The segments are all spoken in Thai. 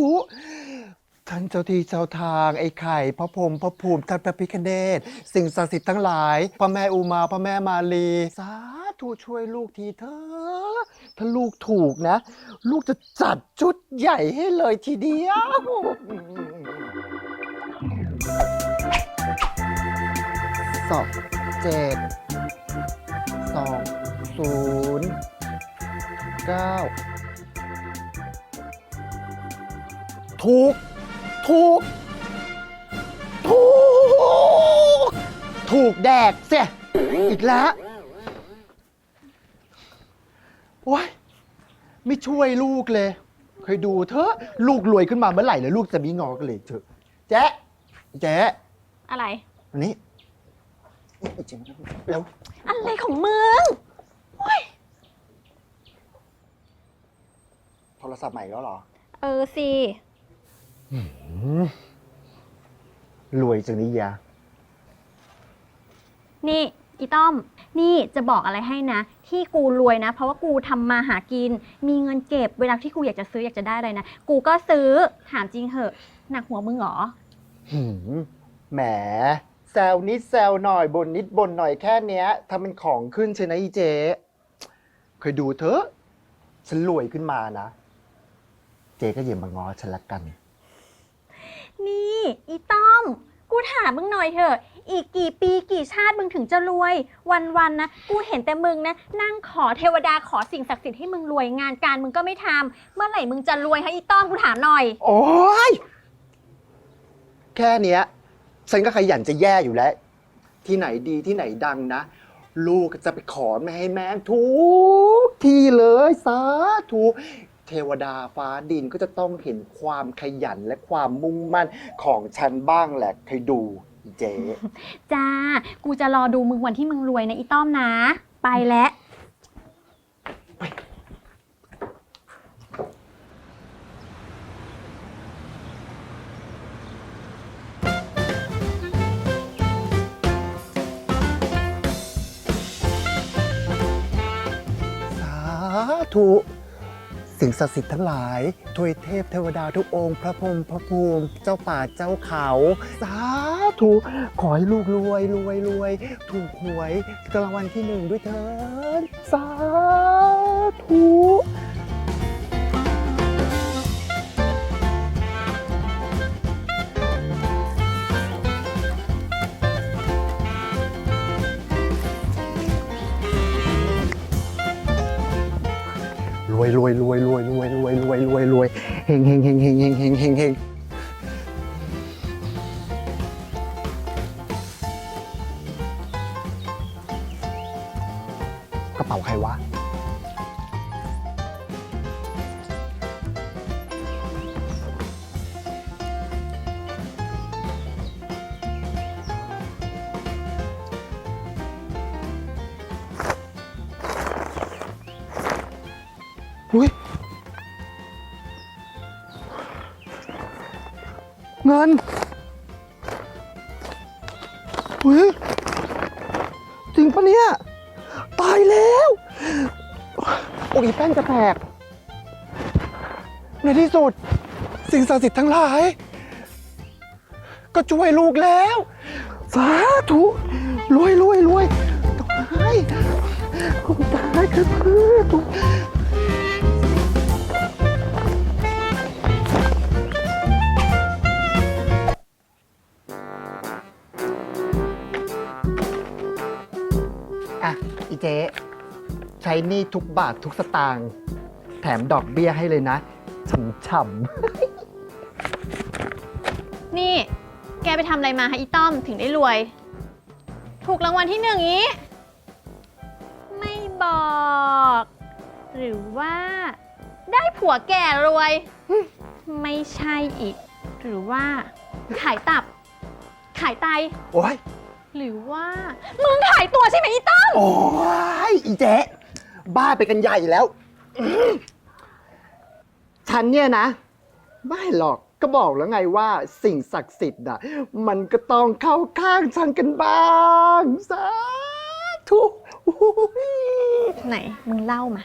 ธุท่านเจ้าที่เจ้าทางไอ้ไข่พระพรหมพระภูมิท่านพระพิคเนตสิ่งศักดิ์สิทธิ์ทั้งหลายพระแม่อุมาพระแม่มาลีสาธุช่วยลูกทีเถอะถ้าลูกถูกนะ ลูกจะจัดชุดใหญ่ให้เลยทีเดียว สองเจ็ดสองศูนย์เก้า ถูก ถูก ถูก ถูกแดกเสียอีกแล้วโอ้ยไม่ช่วยลูกเลย เคยดูเถอะลูกรวยขึ้นมาเมื่อไหร่แล้วลูกจะมีงอกันเลยเถอะแจ๊ะแจ๊ะอะไร อันนี้เจ๊แล้ว อะไรของมึงโทรศัพท์ใหม่แล้วเหรอ เออสิ รวยจังนี่ยา นี่อีต้อม นี่จะบอกอะไรให้นะ ที่กูรวยนะ เพราะว่ากูทำมาหากิน มีเงินเก็บ เวลาที่กูอยากจะซื้ออยากจะได้อะไรนะ กูก็ซื้อ ถามจริงเหอะ หนักหัวมึงเหรอ หืมแหม แซวนิดแซวหน่อยบนนิดบนหน่อยแค่เนี้ยทำเป็นของขึ้นใช่ไหมอีเจ๊เคยดูเถอะ ฉันรวยขึ้นมานะ เจ๊ก็อย่ามางอฉันละกัน นี่อีต้อม กูถามมึงหน่อยเถอะ อีกกี่ปีกี่ชาติมึงถึงจะรวย วันๆนะ กูเห็นแต่มึงนะ นั่งขอเทวดาขอสิ่งศักดิ์สิทธิ์ให้มึงรวยงานการมึงก็ไม่ทำเมื่อไหร่มึงจะรวยฮะอีต้อมกูถามหน่อย โอ้ยแค่เนี้ย ฉันก็ขยันจะแย่อยู่แล้ว ที่ไหนดีที่ไหนดังนะ ลูกก็จะไปขอแม่ให้แม่งทุกที่เลยสาธุ เทวดาฟ้าดินก็จะต้องเห็นความขยันและความมุ่งมั่นของฉันบ้างแหละเคยดูอีเจ๊ จ้า กูจะรอดูมึงวันที่มึงรวยนะอีต้อมนะ ไปแล้ว สาธุ สิ่งศักดิ์สิทธิ์ทั้งหลายทวยเทพเทวดาทุกองค์ พระพรหมพระภูมิเจ้าป่าเจ้าเขา สาธุขอให้ลูกรวยรวยรวย ถูกหวยกลางวันที่หนึ่งด้วยเถิดสาธุ รวยรวยรวยรวยรวยรวยรวยรวยรวยเฮงเฮงเฮงเฮงเฮงเฮงเฮง เงินอุ้ยจริงปะเนี่ย ตายแล้ว โอ้ยแป้งจะแตก ในที่สุด สิ่งศักดิ์สิทธิ์ทั้งหลาย ก็ช่วยลูกแล้ว สาธุรวยรวยรวยต้องให้คุณตายคือเพื่อ หนี่ทุกบาททุกสตางค์แถมดอกเบี้ยให้เลยนะฉ่ำนี่ แกไปทำอะไรมาฮะอีต้อมถึงได้รวย ถูกรางวัลที่หนึ่งอีกไม่บอก หรือว่า ได้ผัวแก่รวย ไม่ใช่อีก หรือว่า ขายตับ ขายไต ๆโอ้ยหรือว่า มึงขายตัวใช่ไหมอีต้อม โอ้ยอีเจ๊ บ้าไปกันใหญ่แล้ว ฉันเนี่ยนะ ไม่หรอกก็บอกแล้วไงว่าสิ่งศักดิ์สิทธิ์อะ มันก็ต้องเข้าข้างฉันกันบ้างสาธุไหนมึงเล่ามา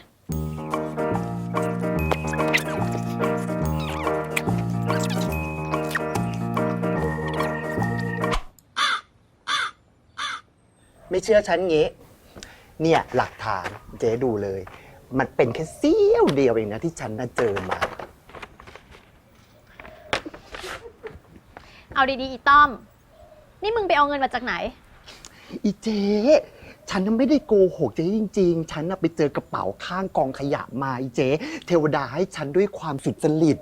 ไม่เชื่อฉันงี้ เนี่ยหลักฐานเจ๊ดูเลย มันเป็นแค่เสี้ยวเดียวเองนะที่ฉันน่ะเจอมา เอาดีๆ อีต้อม นี่มึงไปเอาเงินมาจากไหน อีเจ๊ฉันน่ะไม่ได้โกหกเจ๊จริง ๆ ฉันน่ะไปเจอกระเป๋าข้างกองขยะมาอีเจ๊เทวดาให้ฉันด้วยความสุดจริต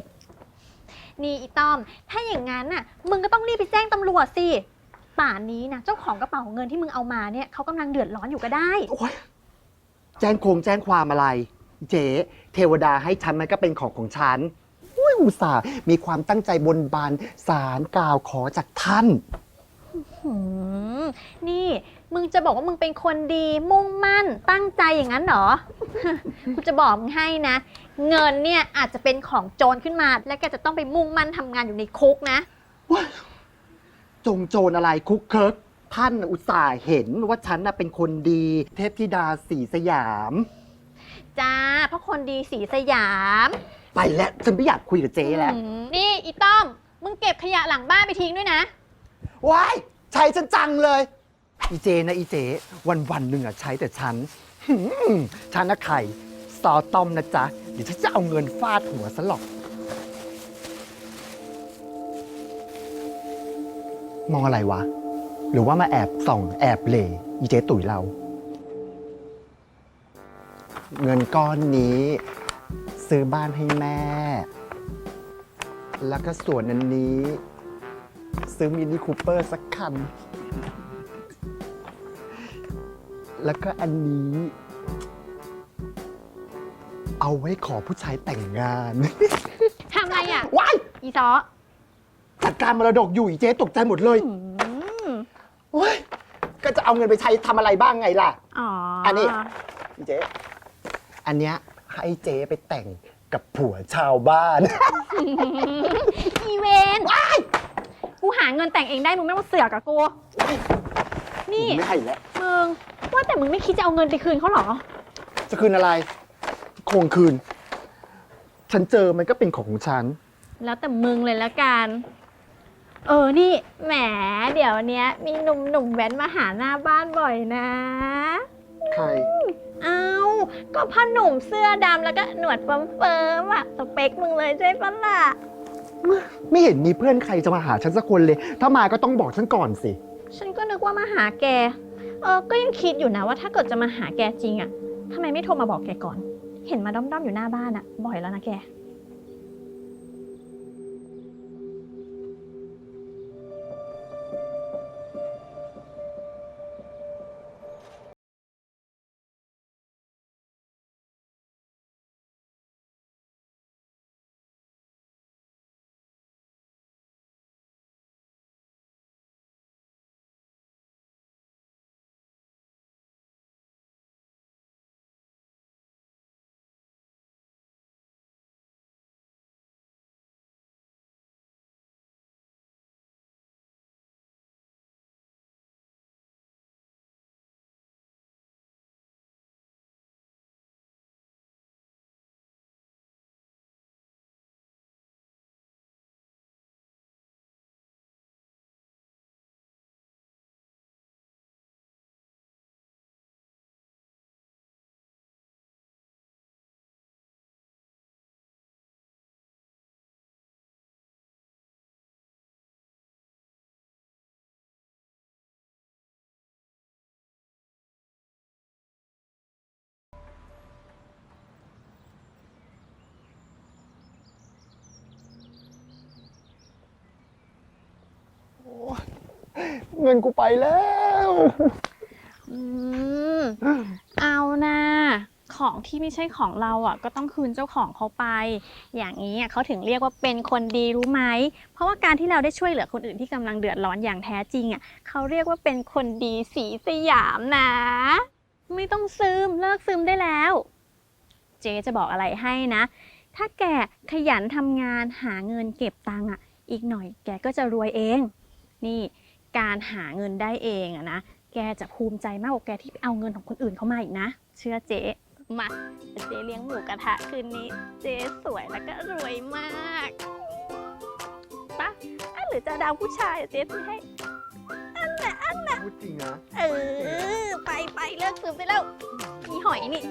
นี่อีต้อม ถ้าอย่างนั้นน่ะ มึงก็ต้องรีบไปแจ้งตำรวจสิ ป่านนี้นะเจ้าของกระเป๋าเงินที่มึงเอามาเนี่ยเขากำลังเดือดร้อนอยู่ก็ได้ โอ๊ยแจ้งโคงแจ้งความอะไร เจ๊เทวดาให้ฉันมันก็เป็นของของฉันอุ้ยอุตส่าห์มีความตั้งใจบนบานสารกล่าวขอจากท่าน หืมนี่มึงจะบอกว่ามึงเป็นคนดีมุ่งมั่นตั้งใจอย่างนั้นเหรอ กูจะบอกมึงให้นะ เงินเนี่ยอาจจะเป็นของโจรขึ้นมา และแกจะต้องไปมุ่งมั่นทำงานอยู่ในคุกนะ จงโจรอะไรคุกเคิร์กท่านอุตส่าห์เห็นว่าฉันน่ะเป็นคนดี เทพธิดาสีสยาม จ้าเพราะคนดีสีสยามไปแล้วฉันไม่อยากคุยกับเจ๊แล้ว อืมนี่อีต้อม มึงเก็บขยะหลังบ้านไปทิ้งด้วยนะ ว้ายใช้ฉันจังเลย อีเจนะอีเจ วันวันๆหนึ่งอะใช้แต่ฉันหืมฉันนะไข่ซอต้อมนะจ๊ะ เดี๋ยวฉันจะเอาเงินฟาดหัวซะหรอก มองอะไรวะ หรือว่ามาแอบส่องแอบเหล่อีเจตุ๋ยเรา เงินก้อนนี้ ซื้อบ้านให้แม่ แล้วก็ส่วนอันนี้ ซื้อมินิคูเปอร์สักคัน แล้วก็อันนี้ เอาไว้ขอผู้ชายแต่งงาน ทำอะไรอะ ว้ายอีซอ จัดการมรดกอยู่อีเจ๊ตกใจหมดเลยอืมโอ้ยก็จะเอาเงินไปใช้ทำอะไรบ้างไงล่ะ อ๋ออัอันนี้ อีเจ๊ อันเนี้ยให้เจ๊ไปแต่งกับผัวชาวบ้าน อีเวนกูหาเงินแต่งเองได้มึงไม่ต้องเสือกกับกู นี่ไม่ให้แล้ว มึงว่าแต่มึงไม่คิดจะเอาเงินไปคืนเขาเหรอ จะคืนอะไร คงคืน ฉันเจอมันก็เป็นของของฉัน แล้วแต่มึงเลยละกัน เออ นี่ แหม เดี๋ยวเนี้ย มีหนุ่มหนุ่มๆแว้นมาหาหน้าบ้านบ่อยนะ ใคร เอาก็พ่อหนุ่มเสื้อดำแล้วก็หนวดเฟิร์มๆอะสเปคมึงเลยใช่ปะล่ะ ไม่เห็นมีเพื่อนใครจะมาหาฉันสักคนเลย ถ้ามาก็ต้องบอกฉันก่อนสิ ฉันก็นึกว่ามาหาแก เออ ก็ยังคิดอยู่นะว่าถ้าเกิดจะมาหาแกจริงอะทำไมไม่โทรมาบอกแกก่อน เห็นมาด้อมๆอยู่หน้าบ้านอะบ่อยแล้วนะแก เงินกูไปแล้วอืมเอานะของที่ไม่ใช่ของเราอะ ก็ต้องคืนเจ้าของเขาไป อย่างนี้อะเขาถึงเรียกว่าเป็นคนดีรู้ไหม เพราะว่าการที่เราได้ช่วยเหลือคนอื่นที่กำลังเดือดร้อนอย่างแท้จริงอะเขาเรียกว่าเป็นคนดีสีสยามนะ ไม่ต้องซึมเลิกซึมได้แล้ว เจ๊จะบอกอะไรให้นะ ถ้าแกขยันทำงานหาเงินเก็บตังค์อะ อีกหน่อยแกก็จะรวยเอง นี่ การหาเงินได้เองอะนะ แกจะภูมิใจมากกว่าแกที่ไปเอาเงินของคนอื่นเข้ามาอีกนะ เชื่อเจ๊ มาเดี๋ยวเจ๊เลี้ยงหมูกระทะคืนนี้ เจ๊สวยแล้วก็รวยมากปะอะหรือจะดาวผู้ชายเดี๋ยวเจ๊ซื้อให้พูดจริงนะ เออเลิกสืบได้แล้วมีหอยนี่